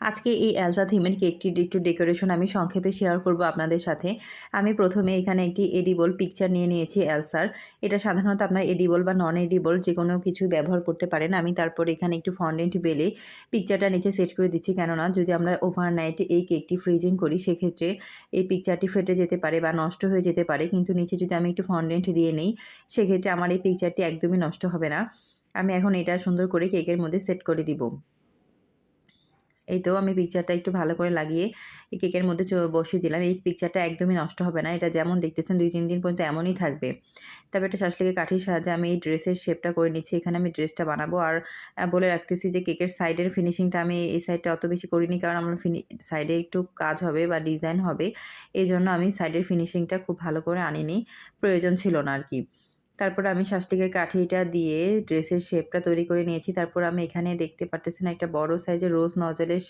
আজকে এই এলসা থিমের কেকটির একটু ডেকোরেশন আমি সংক্ষেপে শেয়ার করব আপনাদের সাথে। আমি প্রথমে এখানে একটি এডিবল পিকচার নিয়ে নিয়েছি এলসার এটা সাধারণত আপনার এডিবল বা নন এডিবল যে কোনো কিছু ব্যবহার করতে পারেন। আমি তারপর এখানে একটু ফন্ডেন্ট বেলে পিকচারটা নিচে সেট করে দিচ্ছি। কেননা, যদি আমরা ওভারনাইট এই কেকটি ফ্রিজিং করি, সেক্ষেত্রে এই পিকচারটি ফেটে যেতে পারে বা নষ্ট হয়ে যেতে পারে। কিন্তু নিচে যদি আমি একটু ফন্ডেন্ট দিয়ে নিই, সেক্ষেত্রে আমার এই পিকচারটি একদমই নষ্ট হবে না। আমি এখন এটা সুন্দর করে কেকের মধ্যে সেট করে দিব। এই তো আমি পিকচারটা একটু ভালো করে লাগিয়ে এই কেকের মধ্যে বসিয়ে দিলাম। এই পিকচারটা একদমই নষ্ট হবে না। এটা যেমন দেখতেছেন দুই, তিন দিন পর্যন্ত এমনই থাকবে। তারপর একটা শাসলিকে কাঠির সাহায্যে আমি এই ড্রেসের শেপটা করে নিচ্ছি। এখানে আমি ড্রেসটা বানাবো। আর বলে রাখতেছি যে কেকের সাইডের ফিনিশিংটা আমি এই সাইডটা অত বেশি করিনি। কারণ আমার ফিনি সাইডে একটু কাজ হবে বা ডিজাইন হবে। এই জন্য আমি সাইডের ফিনিশিংটা খুব ভালো করে আনিনি। প্রয়োজন ছিল না আর কি। তারপর আমি শাস্তিকের কাঠিটা দিয়ে ড্রেসের শেপটা তৈরি করে নিয়েছি। তারপর আমি এখানে দেখতে পারতেছেন একটা বড় সাইজের রোজ নজলের